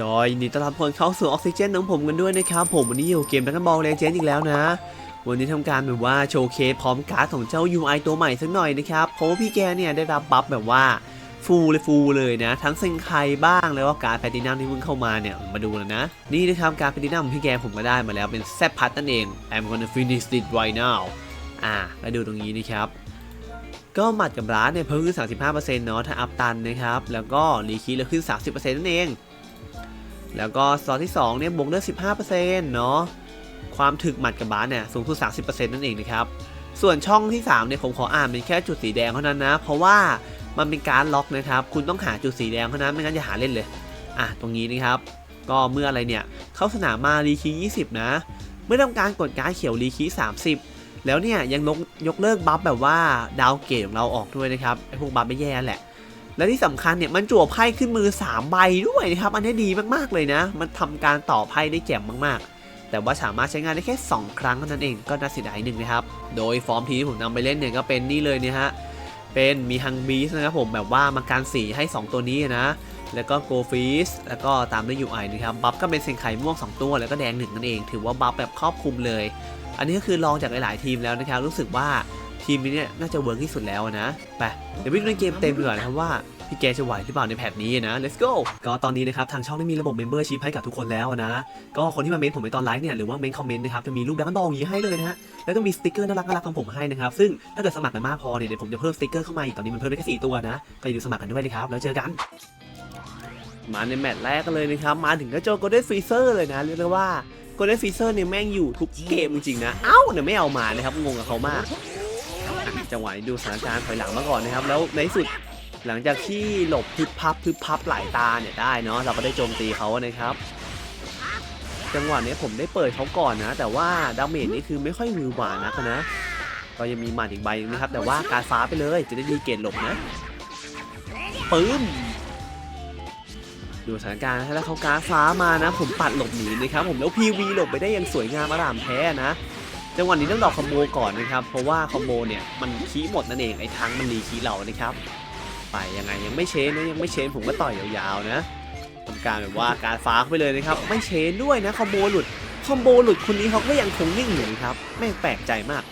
ก็ยินดีต้อนรับคนเข้าสู่ออกซิเจนของผมกันด้วยนะครับ ผมวันนี้อยู่เกมดักบอลเลเจนอีกแล้วนะ วันนี้ทำการแบบว่าโชว์เคสพร้อมการ์ดของเจ้า UI ตัวใหม่สักหน่อยนะครับเพราะว่าพี่แกเนี่ยได้รับบัฟแบบว่าฟูเลยฟูเลยนะ ทั้งเซนไคบ้างแล้วก็การ์ดแพตินัมที่เพิ่งเข้ามาเนี่ยมาดูแล้วนะ นี่นะครับการ์ดแพตินัมพี่แกผมก็ได้มาแล้วเป็นแซปพัทนั่นเอง I'm gonna finish it right now อ่าก็ดูตรงนี้นะครับก็หมัดกับร้านเนี่ยเพิ่มขึ้น 35%เนาะถ้าอัพตันนะครับแล้วก็รีคีแล้วขึ้น 30%นั่นเอง แล้วก็สล็อตที่2เนี่ยบวกเลือด15%เนาะความถึกหมัดกับบาสเนี่ยสูงสุด 30%นั่นเองนะครับส่วนช่องที่3เนี่ยผมขออ่านเป็นแค่จุดสีแดงเท่านั้นนะ เพราะว่ามันเป็นการล็อกนะครับ คุณต้องหาจุดสีแดงเท่านั้นไม่งั้นอย่าหาเล่นเลย อะตรงนี้นะครับ ก็เมื่ออะไรเนี่ย เข้าสนามมารีคี20 นะ เมื่อทำการกดการเขียวรีคี30 แล้วเนี่ยยังลกยกเลิกบัฟแบบว่าดาวเกรดของเราออกด้วยนะครับไอพวกบัฟไม่แย่แหละ และที่สำคัญเนี่ยมันจั่วไพ่ขึ้นมือ 3 ใบด้วยนะครับ อันนี้ดีมากๆเลยนะ มันทำการต่อไพ่ได้แจ่มมากๆ แต่ว่าสามารถใช้งานได้แค่ 2 ครั้งเท่านั้นเองก็น่าเสียดายหนึ่งนะครับ โดยฟอร์มทีที่ผมนำไปเล่นเนี่ยก็เป็นนี่เลยเนี่ยฮะ เป็นมีฮังบีสนะครับผมแบบว่ามาการสีให้ 2 ตัวนี้นะ แล้วก็โกฟีสแล้วก็ตามด้วย UI นะครับ บัฟก็เป็นเซนไคม่วง 2 ตัวแล้วก็แดงหนึ่งนั่นเอง ถือว่าบัฟแบบครอบคลุมเลย อันนี้ก็คือลองจากหลายๆทีมแล้วนะครับ รู้สึกว่า ทีมนี้เนี่ยน่าจะเวิร์กที่สุดแล้วนะไปเดี๋ยวไปดูในเกมเต็มดีกว่านะครับว่าพี่แกจะไหวหรือเปล่าในแพทนี้นะ let's go ก็ตอนนี้นะครับทางช่องได้มีระบบ membership ให้กับทุกคนแล้วนะ ก็คนที่มาเมนต์ผมในตอนไลฟ์เนี่ยหรือว่าเมนคอมเมนต์นะครับจะมีรูปดักบอลอย่างนี้ให้เลยนะฮะแล้วก็มีสติกเกอร์น่ารักน่ารักของผมให้นะครับซึ่งถ้าเกิดสมัครกันมากพอเนี่ยเดี๋ยวผมจะเพิ่มสติกเกอร์เข้ามาอีกตอนนี้มันเพิ่มได้แค่4ตัวนะก็อย่สมัครกันด้วยนะครับแล้วเจอกัน มาในแมตช์แรกกันเลยนะครับมาถึงก็เจอ Golden Freezer เลยนะเรียกได้ว่า Golden Freezer เนี่ยแม่งอยู่ทุกเกมจริงๆนะเอ้าเนี่ยไม่เอามานะครับงงกับเขามาก จังหวะนี้ดูสถานการณ์ถอยหลังมาก่อนนะครับ แล้วในสุดหลังจากที่หลบพึบพับพึบพับหลายตาเนี่ยได้เนาะเราก็ได้โจมตีเขานะครับ จังหวะนี้ผมได้เปิดเขาก่อนนะ แต่ว่าดาเมจนี่คือไม่ค่อยมือหวานนักนะก็ยังมีหมัดอีกใบนึงนะครับ แต่ว่าการฟ้าไปเลยจะได้ดีเกตหลบนะปึ้มดูสถานการณ์แล้วเขาการฟ้ามานะ ผมปัดหลบหนีนะครับผมแล้ว PV หลบไปได้อย่างสวยงามอร่ามแท้นะ จังหวะนี้ต้องดอกคอมโบก่อนนะครับ เพราะว่าคอมโบเนี่ยมันคีหมดนั่นเองไอ้ทั้งมันรีคีเรานะครับ ไปยังไงยังไม่เชนนะยังไม่เชนผมก็ต่อยยาวๆนะทำการแบบว่าการฟ้าไปเลยนะครับ ไม่เชนด้วยนะคอมโบหลุดคอมโบหลุดคนนี้เขาก็ยังคงนิ่งอยู่นะครับไม่งแปลกใจมาก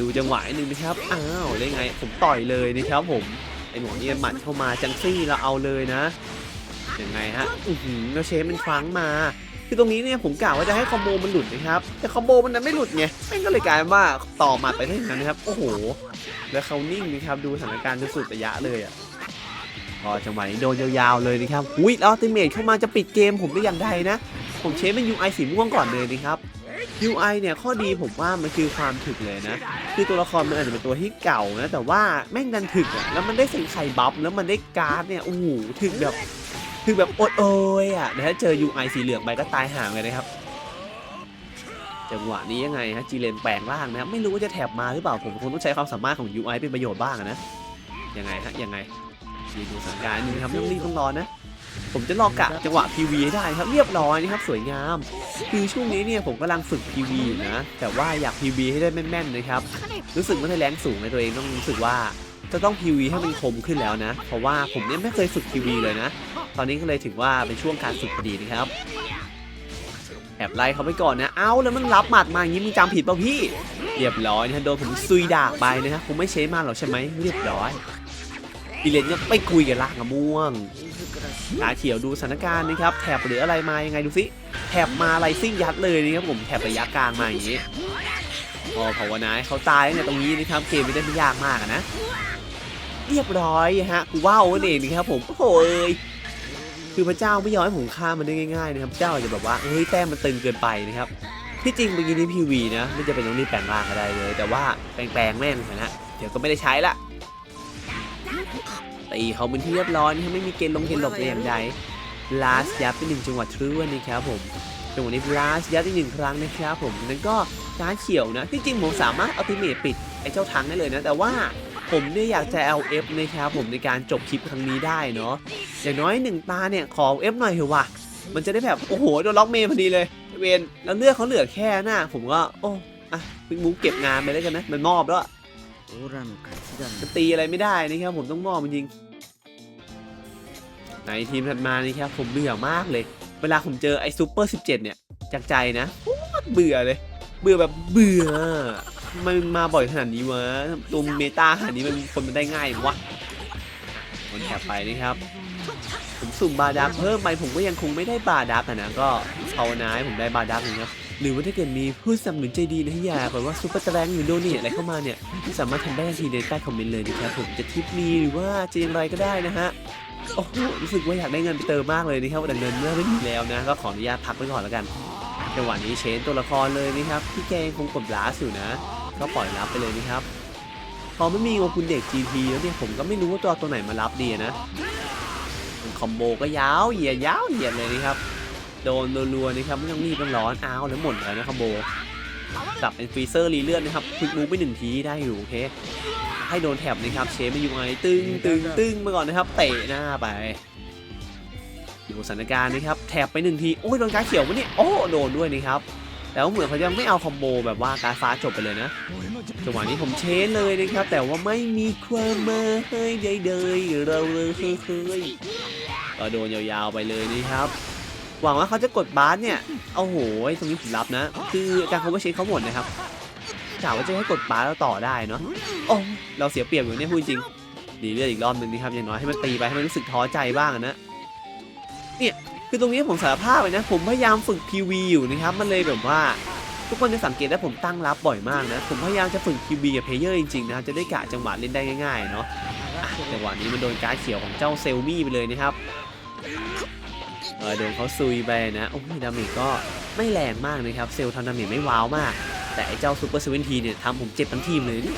ดูจังหวะนิดนึงนะครับอ้าวได้ไงผมต่อยเลยนะครับผมไอ้หมอนี่หมัดเข้ามาจังซี่เราเอาเลยนะยังไงฮะอือหือแล้วเชนมันครั้งมา คือตรงนี้เนี่ยผมกล่าวว่าจะให้คอมโบมันหลุดนะครับ แต่คอมโบมันนั้นไม่หลุดไงแม่งก็เลยกลายว่าต่อหมาไปได้อย่างนั้นนะครับ โอ้โห แล้วเขานิ่งนะครับ ดูสถานการณ์จนสุดระยะเลยอะก็จังหวะนี้โดนยาวๆเลยนะครับอุ้ยแล้วอัลติเมทเข้ามาจะปิดเกมผมได้อย่างใดนะ ผมเชฟเป็น UI สีม่วงก่อนเลยนะครับ UI เนี่ยข้อดีผมว่ามันคือความถึกเลยนะ คือตัวละครมันอาจจะเป็นตัวที่เก่านะ แต่ว่าแม่งดันถึกอะแล้วมันได้เซ็นไข่บัฟแล้วมันได้การ์ดเนี่ยโอ้โหถึกแบบ คือแบบอดโอยอะเดี๋ยวถ้าเจอ UI สีเหลืองไปก็ตายห่างเลยนะครับ จังหวะนี้ยังไงฮะจีเลนแปลงร่างนะครับ ไม่รู้ว่าจะแถบมาหรือเปล่า ผมคงต้องใช้ความสามารถของ UI เป็นประโยชน์บ้างนะ ยังไงฮะ ยังไงดีดูสถานการณ์นี้ครับต้องรีบต้องรอนะ ผมจะรอกะจังหวะ PV ให้ได้ครับ เรียบร้อยนะครับ สวยงาม คือช่วงนี้เนี่ยผมกำลังฝึก PV อยู่นะ แต่ว่าอยาก PV ให้ได้แม่นๆนะครับ รู้สึกว่าในแรงสูงในตัวเองต้องรู้สึกว่าจะต้อง PV ให้มันคมขึ้นแล้วนะ เพราะว่าผมเนี่ยไม่เคยฝึก PV เลยนะ ตอนนี้ก็เลยถือว่าเป็นช่วงการฝึกพอดีนะครับแอบไล่เขาไปก่อนนะ เอ้าแล้วมันรับหมัดมาอย่างนี้มึงจำผิดป่าพี่ เรียบร้อยนะโดนผมซุยดากไปนะครับผมไม่เชฟมาหรอกใช่ไหมเรียบร้อยอีเลนก็ไปคุยกับล่างอะม่วงขาเขียวดูสถานการณ์นะครับแถบหรืออะไรมายังไงดูสิแถบมาอะไรซิ่งยัดเลยนะครับผมแถบระยะกลางมาอย่างนี้พอภาวนาเขาตายเนี่ยตรงนี้นะครับเกมไม่ได้ไม่ยากมากนะ เรียบร้อยฮะกูว้าวนั่นเองนะครับผมโอ้ย คือพระเจ้าไม่ยอมให้ผมฆ่ามันได้ง่ายๆนะครับพระเจ้าอาจจะแบบว่าเฮ้ยแต้มมันตึงเกินไปนะครับที่จริงเมื่อกี้นี้พีวีนะไม่จะเป็นต้องรีบแปลงร่างก็ได้เลย แต่ว่าแปลงๆแม่งนะเดี๋ยวก็ไม่ได้ใช้ละตีเขาเป็นที่เรียบร้อยนะครับไม่มีเกณฑ์ลงเกณฑ์หลบแต่อย่างใดลาสยับเป็นหนึ่งจังหวะทรูวันนะครับผมจังหวะนี้ลาสยับอีกหนึ่งครั้งนะครับผมนั้นก็การเขียวนะที่จริงผมสามารถอัลติเมทปิดไอ้เจ้าทังได้เลยนะ แต่ว่า ผมเนี่ยอยากจะ LF นะครับผมในการจบคลิปครั้งนี้ได้เนาะอย่างน้อยหนึ่งตาเนี่ยขอ F หน่อยเถอะว่ะมันจะได้แบบโอ้โหโดนล็อกเมย์พอดีเลยเวนแล้วเลือดเขาเหลือแค่หน้าผมก็โอ้อะพิงบูเก็บงานไปแล้วกันนะมันมอบแล้วจะตีอะไรไม่ได้นะครับผมต้องมอบจริงในทีมถัดมานี่ครับผมเบื่อมากเลย เวลาผมเจอไอ้ซูเปอร์17 เนี่ยจากใจนะเบื่อเลย เบื่อแบบเบื่อ มันมาบ่อยขนาดนี้วะตัวเมตาขนาดนี้มันคนมันได้ง่ายวะคนแถบไปนะครับ ผมสุ่มบาดักเพิ่มไปผมก็ยังคงไม่ได้บาดักอะนะก็ภาวนาให้ผมได้บาดักนะครับหรือว่าถ้าเกิดมีผู้สนับสนุนใจดีนะอยากแบบว่าซุปเปอร์แตงหรือโดเนทอะไรเข้ามาเนี่ยสามารถทำได้ทันทีในใต้คอมเมนต์เลยนะครับผมจะทิปมีหรือว่าจะอย่างไรก็ได้นะฮะโอ้โหรู้สึกว่าอยากได้เงินไปเติมมากเลยนะครับแต่เงินเมื่อไม่มีแล้วนะ ก็ขออนุญาตพักไว้ก่อนแล้วกันจังหวะนี้เชนตัวละครเลยนะครับพี่แกยังคงกดลาสอยู่นะ ก็ปล่อยรับไปเลยนะครับ พอไม่มีโงคุณเด็ก GP แล้วเนี่ยผมก็ไม่รู้ว่าตัวตัวไหนมารับดีอะนะคอมโบก็ยาวเหยียดยาวเหยียดเลยนะครับ โดนรัวๆนะครับไม่ต้องรีบต้องร้อนอ้าวแล้วหมดแล้วนะคอมโบจับเป็นฟรีเซอร์รีเลื่อนนะครับคลิกมูฟไปหนึ่งทีได้อยู่โอเค ให้โดนแถบนะครับเชฟมาอยู่ไงตึงตึงตึงมาก่อนนะครับเตะหน้าไปดูสถานการณ์นะครับแถบไปหนึ่งทีโอ้ยโดนการดเขียววะเนี่ยโอ้โดนด้วยนะครับ แล้วเหมือนเขาจะไม่เอาคอมโบแบบว่าการฟ้าจบไปเลยนะจังหวะนี้ผมเชนเลยนะครับ แต่ว่าไม่มีความมาให้ใดๆเราเลยเคยก็โดนยาวๆไปเลยนะครับ หวังว่าเขาจะกดบาสเนี่ยโอ้โหตรงนี้ผมรับนะ คือการ cover เชนเขาหมดนะครับกะว่าจะให้กดบาสแล้วต่อได้เนาะโอ้เราเสียเปรียบอยู่เนี่ยพูดจริงดีเลือดอีกรอบหนึ่งนะครับอย่างน้อยให้มันตีไปให้มันรู้สึกท้อใจบ้างนะเนี่ย คือตรงนี้ผมสารภาพเลยนะ ผมพยายามฝึก PV อยู่นะครับ มันเลยแบบว่า ทุกคนจะสังเกตได้ผมตั้งรับบ่อยมากนะ ผมพยายามจะฝึก QB กับเพลเยอร์จริงๆนะครับจะได้กะจังหวะเล่นได้ง่ายๆเนาะอะจังหวะนี้มันโดนการดเขียวของเจ้าเซลมี่ไปเลยนะครับเออโดนเขาซุยไปนะโอ้ยดาเมจก็ไม่แรงมากนะครับ เซลทำดาเมจไม่ว้าวมาก แต่ไอ้เจ้าซูเปอร์เซเว่นทีเนี่ยทำผมเจ็บทั้งทีมเลยนี่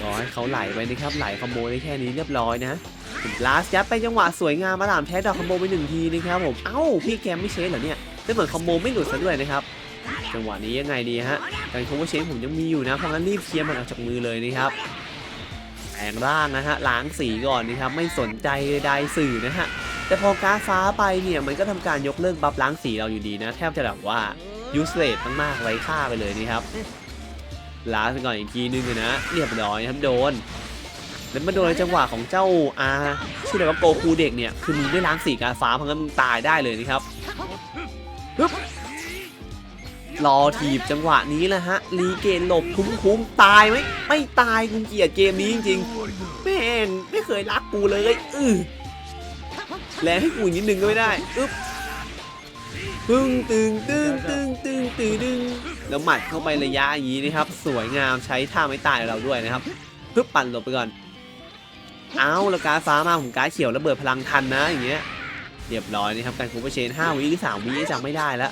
ก็ให้เขาไหลไปนะครับไหลคอมโบได้แค่นี้เรียบร้อยนะ ลาสยัดไปจังหวะสวยงามมาดามแท้ดอกคอมโบไปหนึ่งทีนะครับผม เอ้าพี่แกมไม่เชสเหรอเนี่ยได้เหมือนคอมโบไม่หลุดซะด้วยนะครับ จังหวะนี้ยังไงดีฮะการคเวอร์เชนผมยังมีอยู่นะเพราะงั้นรีบเคลียร์มันออกจากมือเลยนะครับแปลงร่างนะฮะล้างสีก่อนนะครับไม่สนใจใดสื่อนะฮะแต่พอการดฟ้าไปเนี่ยมันก็ทำการยกเลิกบัฟล้างสีเราอยู่ดีนะ แทบจะแบบว่า useless มากๆไร้ค่าไปเลยนี่ครับล้างไปก่อนอีกทีนึงเลยนะเรียบร้อยนะครับโดน แล้วมาโดนจังหวะของเจ้าอาชื่ออะไรว่าโกคูเด็กเนี่ยคือมึงไม่ล้างสีการฟ้าเพราะงั้นมึงตายได้เลยนะครับรอถีบจังหวะนี้แหละฮะรีเกนหลบคุ้มคุ้มๆตายไหมไม่ตายกูเกลียดเกมนี้จริงๆแม่งไม่เคยรักกูเลยอือแรงให้กูนิดนึงก็ไม่ได้อึ๊บตึงตึงตึงตึงตึงตึงตึงแล้วหมัดเข้าไประยะอย่างนี้นะครับ สวยงามใช้ท่าไม่ตายเราด้วยนะครับปึ๊บปั่นหลบไปก่อน เอาแล้วการฟ้ามาผมการเขียวระเบิดพลังทันนะอย่างเงี้ยเรียบร้อยนะครับการคูเปอร์เชน5วิหรือ3วิจำไม่ได้แล้ว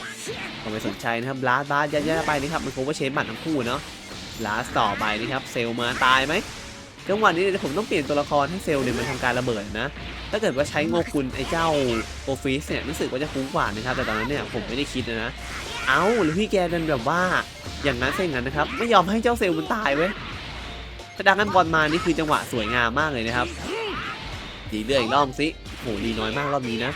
ก็ไม่สนใจนะครับลาสบาสยัดยัดไปนะครับมันโคเวอร์เชนบัตรทั้งคู่เนาะลาสต่อไปนะครับเซลมาตายไหมจังหวะนี้เดี๋ยผมต้องเปลี่ยนตัวละครให้เซลเนี่ยมันทำการระเบิดนะ ถ้าเกิดว่าใช้โงกุลไอ้เจ้าโอฟิสเนี่ยรู้สึกว่าจะคุ้มกว่านะครับ แต่ตอนนั้นเนี่ยผมไม่ได้คิดนะนะ เอ้าหรือพี่แกดันแบบว่า อย่างนั้นเส้นนั้นนะครับ ไม่ยอมให้เจ้าเซลมันตายเว้ย ถ้าดังกันบอลมานี่คือจังหวะสวยงามมากเลยนะครับดีเลือดอีกรอบสิโหดีน้อยมากรอบนี้นะ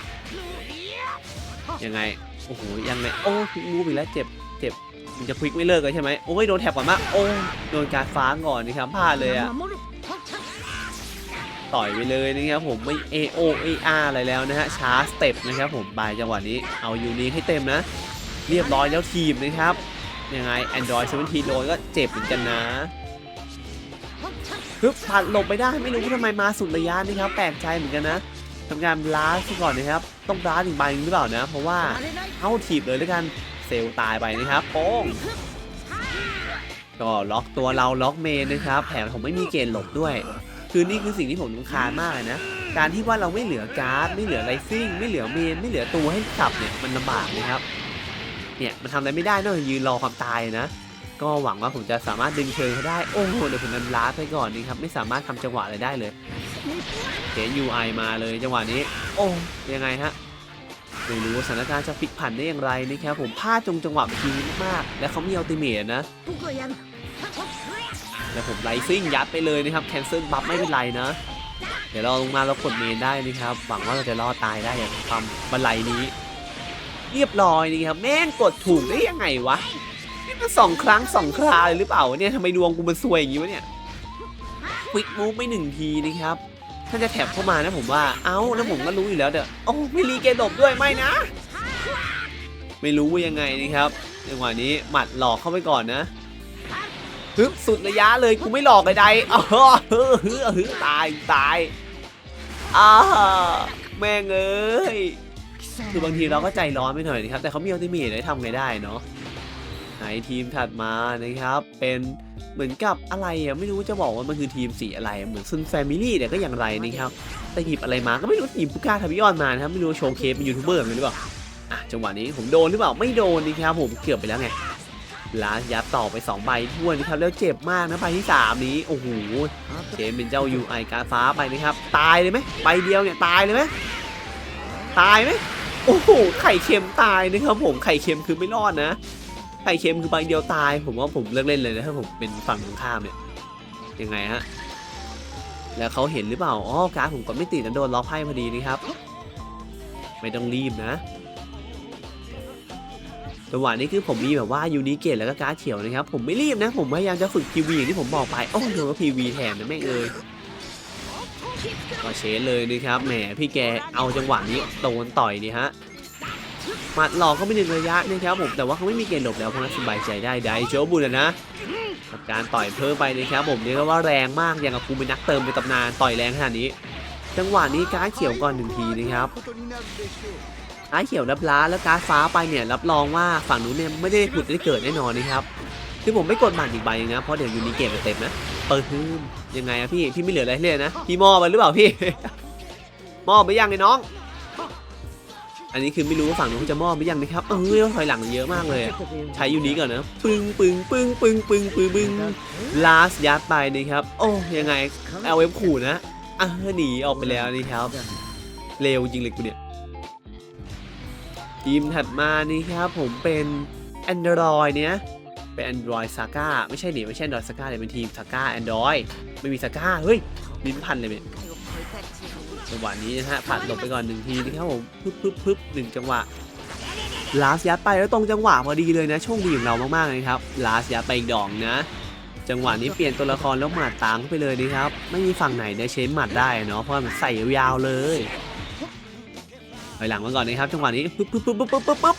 ยังไงโอ้โหยังไงโอ้มูฟอีกแล้วเจ็บเจ็บมันจะควิกไม่เลิกเลยใช่ไหมโอ้ยโดนแถบก่อนมากโอ้โดนการฟ้าก่อนนะครับพลาดเลยอะต่อยไปเลยนะครับผมไม่ AO AR อะไรแล้วนะฮะช้าสเต็ปนะครับผมไปจังหวะนี้เอายูนิคให้เต็มนะ เรียบร้อยแล้วทีมนะครับยังไง Android 17โดนก็เจ็บเหมือนกันนะ ฮึบผ่านหลบไปได้ไม่รู้ว่าทำไมมาสุดระยะนะครับแปลกใจเหมือนกันนะทำการบลาสก่อนนะครับ ต้องบลาอีกใบหนึงหรือเปล่านะ เพราะว่าเข้าถีบเลยด้วยกันเซลตายไปนะครับโป้งก็ล็อกตัวเราล็อกเมนนะครับแถมผมไม่มีเกณฑ์หลบด้วย คือนี่คือสิ่งที่ผมรำคาญมากนะการที่ว่าเราไม่เหลือการ์ดไม่เหลือไรซิ่งไม่เหลือเมนไม่เหลือตัวให้ขับเนี่ยมันลำบากนะครับเนี่ยมันทำอะไรไม่ได้นอกจากยืนรอความตายนะ ก็หวังว่าผมจะสามารถดึงเชิงเขาได้ โอ้โหเดี๋ยวผมนั้นล้าไปก่อนนะครับ ไม่สามารถทำจังหวะอะไรได้เลยเขีย UI มาเลยจังหวะนี้ โอ้ยังไงฮะไม่รู้สถานการณ์จะพลิกผันได้อย่างไรนะครับผมพลาดจงจังหวะพีมาก และเขามีอัลติเมทนะ แล้วผมไลซิ่งยัดไปเลยนะครับแคนเซิลบัฟไม่เป็นไรนะ เดี๋ยวเราลงมาเรากดเมนได้นะครับ หวังว่าเราจะรอดตายได้อย่างความบันไลนี้ เรียบร้อยนี่ครับแม่งกดถูกได้ยังไงวะ สองครั้งสองคราเลยหรือเปล่าเนี่ยทำไมดวงกูมันซวยอย่างนี้วะเนี่ยควิกมูฟไม่หนึ่งทีนะครับถ้านจะแถบเข้ามานะผมว่า เอ้า แล้วผมก็รู้อยู่แล้วเด้อโอ้ไม่รีเกมหลบด้วยไม่นะ ไม่รู้ว่ายังไงนะครับจังหวะนี้หมัดหลอกเข้าไปก่อนนะฮึบสุดระยะเลยกูไม่หลอกใดๆอ๋อฮึฮึฮึตายตายอ้าแม่งเอ้ยคือบางทีเราก็ใจร้อนไปหน่อยนะครับ แต่เขามีอัลติเมทได้ทำไงได้เนาะ ไหนทีมถัดมานะครับ เป็นเหมือนกับอะไรอะไม่รู้จะบอกว่ามันคือทีมสีอะไรอะเหมือนซุนแฟมิลี่เนี่ยก็อย่างไรนะครับแต่หยิบอะไรมาก็ไม่รู้หยิบพุก้าทาบิออนมานะครับไม่รู้โชว์เคสเป็นยูทูบเบอร์เหมือนหรือเปล่าอะจังหวะนี้ผมโดนหรือเปล่าไม่โดนนี่ครับผมเกือบไปแล้วไงลาสยัดต่อไป2ใบทั่วนนะครับแล้วเจ็บมากนะใบที่ 3 นี้โอ้โหเชนเป็นเจ้า UI การฟ้าไปนะครับ ตายเลยไหมใบเดียวเนี่ยตายเลยไหมตายไหมโอ้โหไข่เค็มตายนะครับผมไข่เค็มคือไม่รอดนะ ไข่เค็มคือใบเดียวตาย ผมว่าผมเลิกเล่นเลยนะถ้าผมเป็นฝั่งตรงข้ามเนี่ยยังไงฮะแล้วเขาเห็นหรือเปล่าอ๋อการผมกดไม่ติดนะโดนล็อกไพ่พอดีนี่ครับ ไม่ต้องรีบนะจังหวะนี้คือผมมีแบบว่ายูนิเกตแล้วก็การ์ดเขียวนะครับ ผมไม่รีบนะ ผมพยายามจะฝึก PV อย่างที่ผมบอกไปโอ้โดนว่า PV แทนนะแม่เอ้ยก็เชนเลยนะครับแหมพี่แกเอาจังหวะนี้โดนต่อยนี่ฮะ มัดหลอกก็ไม่หนึ่งระยะนะครับผมแต่ว่าเขาไม่มีเกณฑ์หลบแล้วเพราะนั้นสบายใจได้ได้โจบุญอะนะกับการต่อยเพิ่มไปนะครับผมเรียกว่าแรงมากอย่างกับกูเป็นนักเติมในตำนานต่อยแรงขนาดนี้จังหวะนี้การ์ดเขียวก่อนหนึ่งทีนะครับการ์ดเขียวรับล้าแล้วการ์ดฟ้าไปเนี่ยรับรองว่าฝั่งนู้นเนี่ยไม่ได้ผุดได้เกิดแน่นอนนะครับคือผมไม่กดบัตรอีกใบนึงนะเพราะเดี๋ยวยูนิเกมเต็มนะเปิดฮึมยังไงอะพี่พี่ไม่เหลืออะไรเลยนะพี่มอไปหรือเปล่าพี่มอไปยังไงน้อง อันนี้คือไม่รู้ว่าฝั่งนู้นเขาจะมอไปยังนะครับ เออถอยหลังเยอะมากเลยอะใช้ยูนิก่อนนะ ปึ้งปึ้งปึ้งปึ้งปึ้งปึ้งปึ้งลาสยัดไปนะครับ โอ้ยังไงเอาเว็บขู่นะอะหนีออกไปแล้วนี่ครับ เร็วจริงเลยกูเนี่ยทีมถัดมานี่ครับผมเป็น Android เนี่ยเป็น Android Saga ไม่ใช่หนิไม่ใช่ Android Saga เลยเป็นทีม Saga Android ไม่มี Saga เฮ้ยลิ้นพันเลยเนี่ย จังหวะนี้นะฮะผัดหลบไปก่อนหนึ่งทีนะครับผมปึ๊บปึ๊บปึ๊บหนึ่งจังหวะลาสยัดไปแล้วตรงจังหวะพอดีเลยนะโชคดีของเรามากๆเลยครับลาสยัดไปอีกดอกนะ จังหวะนี้เปลี่ยนตัวละครแล้วหมัดตามเข้าไปเลยนะครับไม่มีฝั่งไหนได้เชนหมัดได้เนาะเพราะมันใส่ยาวๆเลยถอยหลังมาก่อนนะครับจังหวะนี้ปึ๊บปึ๊บปึ๊บปึ๊บปึ๊บปึ๊บ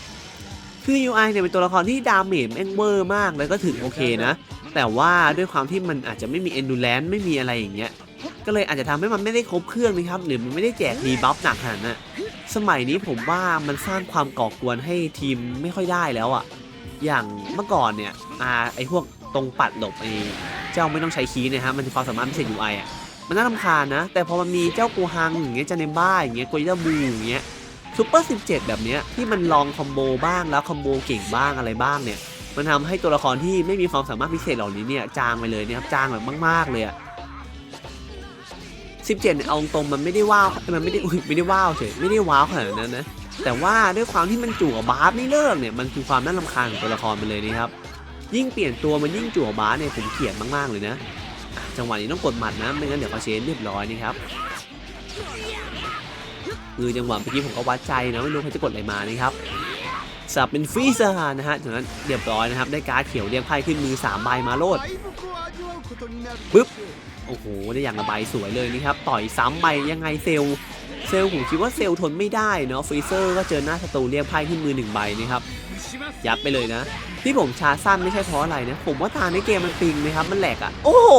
คือ UI เนี่ยเป็นตัวละครที่ดาเมจแม่งเวอร์มากแล้วก็ถึงโอเคนะ แต่ว่าด้วยความที่มันอาจจะไม่มี endurance ไม่มีอะไรอย่างเงี้ย ก็เลยอาจจะทำให้มันไม่ได้ครบเครื่องนะครับ หรือมันไม่ได้แจกดีบัฟหนักขนาดนั้นอะสมัยนี้ผมว่ามันสร้างความก่อกวนให้ทีมไม่ค่อยได้แล้วอะอย่างเมื่อก่อนเนี่ยอ่าไอพวกตรงปัดหลบไอเจ้าไม่ต้องใช้คีย์นะฮะมันเป็นความสามารถพิเศษ UI อะมันน่ารำคาญนะ แต่พอมันมีเจ้ากูฮังอย่างเงี้ยจาเนบ้าอย่างเงี้ยโกยาบูอย่างเงี้ยซูเปอร์17 แบบเนี้ยที่มันลองคอมโบบ้างแล้วคอมโบเก่งบ้างอะไรบ้างเนี่ยมันทำให้ตัวละครที่ไม่มีความสามารถพิเศษเหล่านี้เนี่ยจางไปเลยเนี่ยครับจางแบบมากๆเลยอะ 17เนี่ยเอาตรงมันไม่ได้ว้าวมันไม่ได้อุ๊ยไม่ได้ว้าวเฉยไม่ได้ว้าวขนาดนั้นนะแต่ว่าด้วยความที่มันจั่วบาร์ไม่เลิกเนี่ยมันคือความน่ารำคาญของตัวละครไปเลยนะครับยิ่งเปลี่ยนตัวมันยิ่งจั่วบาร์เนี่ยผมเกลียดมากๆเลยนะ จังหวะนี้ต้องกดหมัดนะไม่งั้นเดี๋ยวเขาเชนเรียบร้อยนี่ครับคือจังหวะเมื่อกี้ผมก็วัดใจนะไม่รู้เขาจะกดอะไรมานี่ครับสับเป็นฟรีซานะฮะจากนั้นเรียบร้อยนะครับ ได้การ์ดเขียวเรียงไพ่ขึ้นมือ3ใบมาโลดปึ๊บ โอ้โหได้อย่างละใบสวยเลยนี่ครับ ต่อยซ้ำไปยังไงเซลเซลผมคิดว่าเซลทนไม่ได้เนาะฟรีเซอร์ก็เจอหน้าศัตรูเรียงไพ่ขึ้นมือหนึ่งใบนี่ครับยัดไปเลยนะ ที่ผมชาสั้นไม่ใช่เพราะอะไรนะ ผมว่าทางในเกมมันปิงนะครับ มันแหลกอะโอ้โห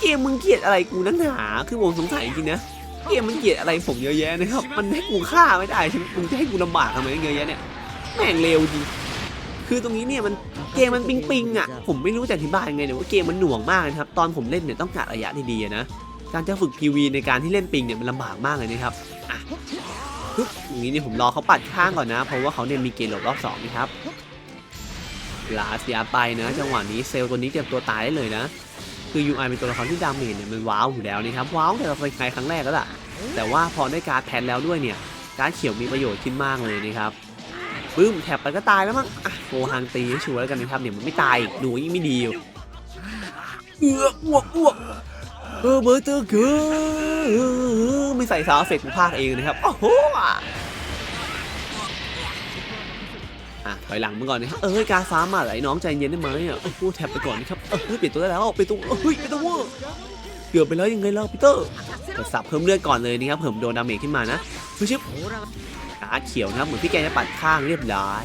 เกมมึงเกลียดอะไรกูนักหนาคือผมสงสัยจริงนะเกมมันเกลียดอะไรผมเยอะแยะนะครับมันให้กูฆ่าไม่ได้ใช่มมึงจะให้กูลำบากทำไมเยอะแยะเนี่ยแม่งเร็วจริง คือตรงนี้เนี่ยมันเกมมันปิงปิงอะ ผมไม่รู้จะอธิบายยังไงเดี๋ยว่าเกมมันหน่วงมากนะครับ ตอนผมเล่นเนี่ยต้องการระยะดีๆนะ การจะฝึก PV ในการที่เล่นปิงเนี่ยมันลำบากมากเลยนะครับอะปึ๊บอย่างนี้เนี่ยผมรอเขาปัดข้างก่อนนะ เพราะว่าเขาเนี่ยมีเกมหลบรอบสองนะครับลาเสียไปนะ จังหวะนี้เซลล์ตัวนี้เตรียมตัวตายได้เลยนะ คือ UI เป็นตัวละครที่ดาเมจเนี่ยมันว้าวอยู่แล้วนะครับ ว้าวแต่เราเคยใครครั้งแรกแล้วล่ะ แต่ว่าพอได้การแพนแล้วด้วยเนี่ย การเขียวมีประโยชน์ขึ้นมากเลยนะครับ ปึ้มแถบไปก็ตายแล้วมั้งอะโกฮังตีให้ชัวร์แล้วกันนะครับเดี๋ยวมันไม่ตายหนูยิ่งไม่ดีอยู่เอออ้วกอ้วกเออเบอร์เตอร์เกอร์ไม่ใส่ซาวเฟกต์กูพากเองนะครับโอ้โหอะถอยหลังมาก่อนนะครับเออการฟ้ามาเหรอไอ้น้องใจเย็นได้ไหมอะโอ้โหแถบไปก่อนนะครับเออเปลี่ยนตัวได้แล้วเปลี่ยนตัวเฮ้ยเปลี่ยนตัวเวอร์เกือบไปแล้วยังไงเล่าปีเตอร์กดสับเพิ่มเลือดก่อนเลยนะครับเพิ่มโดนดาเมจขึ้นมานะชิบ กาเขียวนะเหมือนพี่แกจะปัดข้างเรียบร้อย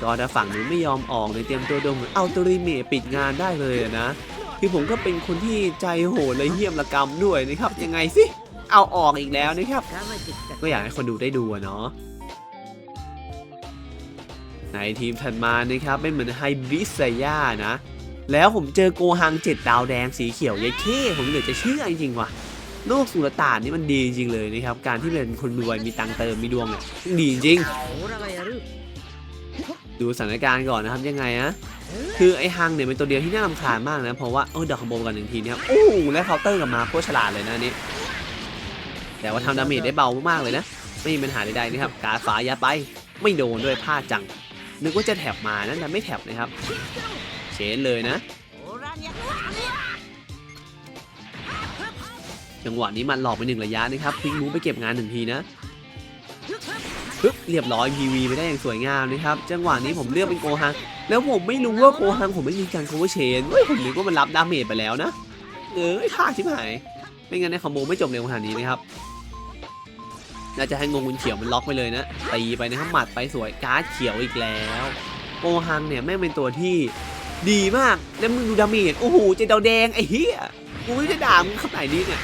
ก็ถ้าฝั่งนู้นไม่ยอมออกเลยเตรียมตัวโดนเอาตัวรีเมทปิดงานได้เลยนะคือผมก็เป็นคนที่ใจโหดและเหี้ยมระกำด้วยนะครับ ยังไงสิเอาออกอีกแล้วนะครับก็อยากให้คนดูได้ดูเนาะในทีมถัดมานะครับไม่เหมือนไฮบริสยานะ แล้วผมเจอโกฮังเจ็ดดาวแดงสีเขียวยายเข้ผมเหลือจะเชื่อจริงๆว่ะ โลกสุลต่านนี่มันดีจริงเลยนะครับ การที่เป็นคนรวยมีตังเติมมีดวงเนี่ยดีจริง ดูสถานการณ์ก่อนนะครับยังไงอะคือไอ้ฮังเนี่ยเป็นตัวเดียวที่น่ารำคาญมากนะเพราะว่าเออดอกคอมโบกันหนึ่งทีเนี่ยโอ้และเคาน์เตอร์กลับมาโคตรฉลาดเลยนะนี่แต่ว่าทำดาเมจได้เบามากๆเลยนะไม่มีปัญหาใดๆนะครับการฟ้ายัดไปไม่โดนด้วยพลาจัง นึกว่าจะแถบมานะแต่ไม่แถบนะครับเชนเลยนะ จังหวะนี้มันหลอกไปหนึ่งระยะนะครับพลิกมูฟไปเก็บงานหนึ่งทีนะปึ๊บเรียบร้อย PV ไปได้อย่างสวยงามนะครับ จังหวะนี้ผมเลือกเป็นโกฮัง แล้วผมไม่รู้ว่าโกฮังผมไม่มีการ cover chain เฮ้ยผมนึกว่ามันรับดาเมจไปแล้วนะ เออพลาดชิบหาย ไม่งั้นในคอมโบไม่จบเร็วขนาดนี้นะครับ น่าจะให้งงกุนเขียวมันล็อกไปเลยนะ ตีไปนะครับหมัดไปสวยการ์ดเขียวอีกแล้ว โกฮังเนี่ยแม่งเป็นตัวที่ดีมาก แล้วมึงดูดาเมจ โอ้โหเจดาวแดงไอ้เหี้ยกูไม่ได้ด่ามึงขนาดนี้เนี่ย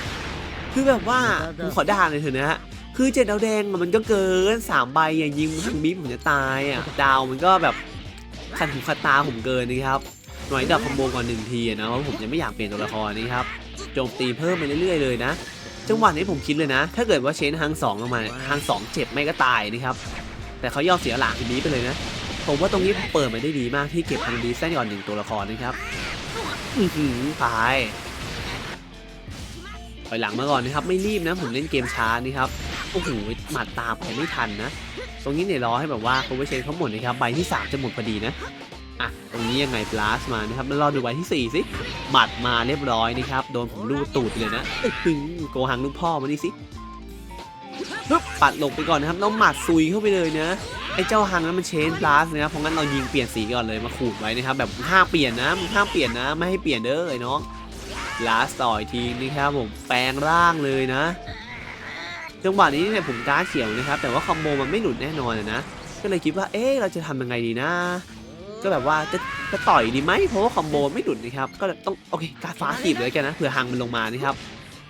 คือแบบว่าผมขอด่าเลยเถอะนะฮะคือเจ็ดดาวแดงมันก็เกินสามใบอย่างยิงทางบีผมจะตายอะดาวมันก็แบบขัดหูขัดตาผมเกินนะครับหน่อยดอกคอมโบก่อนหนึ่งทีนะเพราะผมจะไม่อยากเปลี่ยนตัวละครนี้ครับโจมตีเพิ่มไปเรื่อยๆเลยนะ จังหวะนี้ผมคิดเลยนะ ถ้าเกิดว่าเชนฮังสองลงมาฮังสองเจ็บไม่ก็ตายนะครับแต่เขายอมเสียหลักทีนี้ไปเลยนะ ผมว่าตรงนี้ผมเปิดมาได้ดีมากที่เก็บฮังดีเส้นก่อนหนึ่งตัวละครนะครับ อือหือตาย ไปหลังมาก่อนนะครับ ไม่รีบนะผมเล่นเกมช้านี่ครับโอ้โหหมัดตามไปไม่ทันนะ ตรงนี้เนี่ยรอให้แบบว่าโคเวเชนเขาหมดนะครับใบที่ 3 จะหมดพอดีนะอะตรงนี้ยังไงบลาสมานะครับแล้วรอดูใบที่ 4 สิหมัดมาเรียบร้อยนะครับโดนผมลูดตูดเลยนะโกหังลูกพ่อมานี่สิปึ๊บปัดหลบไปก่อนนะครับแล้วหมัดซุยเข้าไปเลยนะไอ้เจ้าฮังนั้นมันเชนบลาสนะครับเพราะงั้นเรายิงเปลี่ยนสีก่อนเลยมาขูดไว้นะครับแบบห้ามเปลี่ยนนะห้ามเปลี่ยนนะ ไม่ให้เปลี่ยนเด้อไอ้น้อง ลาสต่อยทีนะครับผมแปลงร่างเลยนะ จังหวะนี้เนี่ยผมการเขียวนะครับ แต่ว่าคอมโบมันไม่หลุดแน่นอนนะก็เลยคิดว่าเอ๊ะเราจะทำยังไงดีนะ ก็แบบว่าจะจะต่อยดีไหมเพราะว่าคอมโบไม่หลุดนะครับก็ต้องโอเคการฟ้าถีบเลยกันนะเผื่อฮังมันลงมานะครับ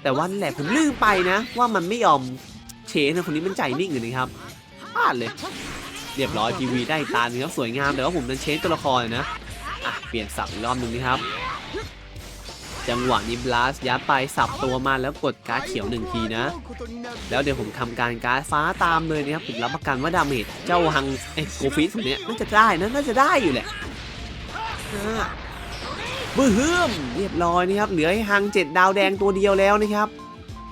แต่ว่านั่นแหละผมลืมไปนะ ว่ามันไม่ยอมเชนนะคนนี้มันใจนิ่งอยู่นะครับพลาดเลย เรียบร้อยทีวีได้ตาหนึงครับสวยงามแต่ว่าผมนั้นเชนตัวละครนะอะเปลี่ยนสับอีกรอบหนึ่งนะครับ จังหวะนี้บลัสยัดไปสับตัวมาแล้วกดการ์ดเขียวหนึ่งทีนะ แล้วเดี๋ยวผมทำการการดฟ้าตามเลยนะครับผมรับประกันว่าดาเมจเจ้าฮังเอ้โกฟิสคนเนี้ยน่าจะได้นะน่าจะได้อยู่แหละอ่าบื้อฮืมเรียบร้อยนะครับเหลือให้ฮังเจ็ดดาวแดงตัวเดียวแล้วนะครับ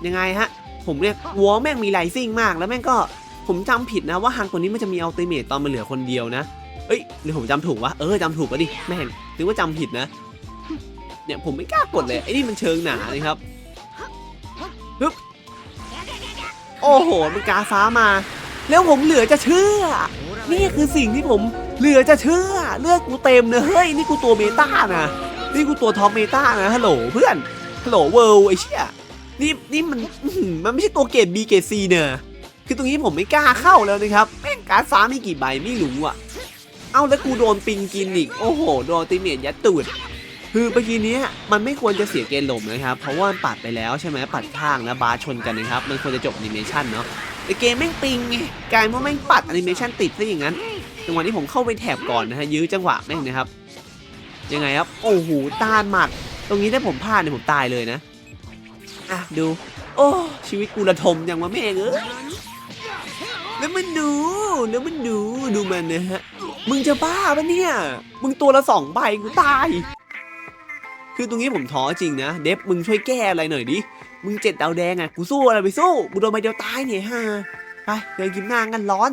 ยังไงฮะ ผมเรียกวัวแม่งมีไลซิ่งมาก แล้วแม่งก็ผมจำผิดนะว่าฮังตัวนี้มันจะมีอัลติเมตตอนมันเหลือคนเดียวนะเอ้ยหรือผมจำถูกวะเออจำถูกปะดิแม่งนึกว่าจำผิดนะ เนี่ยผมไม่กล้ากดเลยไอ้นี่มันเชิงหนานะครับปึ๊บโอ้โหมันกาฟ้ามา แล้วผมเหลือจะเชื่อ นี่คือสิ่งที่ผมเหลือจะเชื่อเลือดกูเต็มเลยเฮ้ยนี่กูตัวเมตานะนี่กูตัวท็อปเมตานะฮัลโหลเพื่อนฮัลโหลเวิลด์ไอ้เชี่ยนี่นี่มันมันไม่ใช่ตัวเกรด B เกรด C เนอะคือตรงนี้ผมไม่กล้าเข้าแล้วนะครับแม่งการฟ้าม่กี่ใบไม่รู้อะ เอ้าแล้วกูโดนปิงกินอีก โอ้โห โดนติเมียยัดตูด คือเมื่อกี้เนี้ยมันไม่ควรจะเสียเกณฑ์ลบนะครับ เพราะว่ามันปัดไปแล้วใช่ไหมปัดข้างแล้วบาชนกันนะครับ มันควรจะจบแอนิเมชันเนาะแต่เกมแม่งปิงไงกลายว่าแม่งปัดแอนิเมชันติดซะอย่างนั้นจังหวะนี้ผมเข้าไปแถบก่อนนะฮะยื้อจังหวะแม่งนะครับ ยังไงครับ โอ้โหต้านหมัด ตรงนี้ถ้าผมพลาดเนี่ยผมตายเลยนะอะดู โอ้ชีวิตกูระทมยังวะแม่งเอ้ยแล้วมันดูแล้วมันดูดูมันนะฮะมึงจะบ้าปะเนี่ย มึงตัวละสองใบกูตาย คือตรงนี้ผมท้อจริงนะ เดฟมึงช่วยแก้อะไรหน่อยดิ มึงเจ็ดดาวแดงอะ กูสู้อะไรไปสู้ กูโดนใบเดียวตายเนี่ยฮะ ไปเดินกินหน้ากันร้อน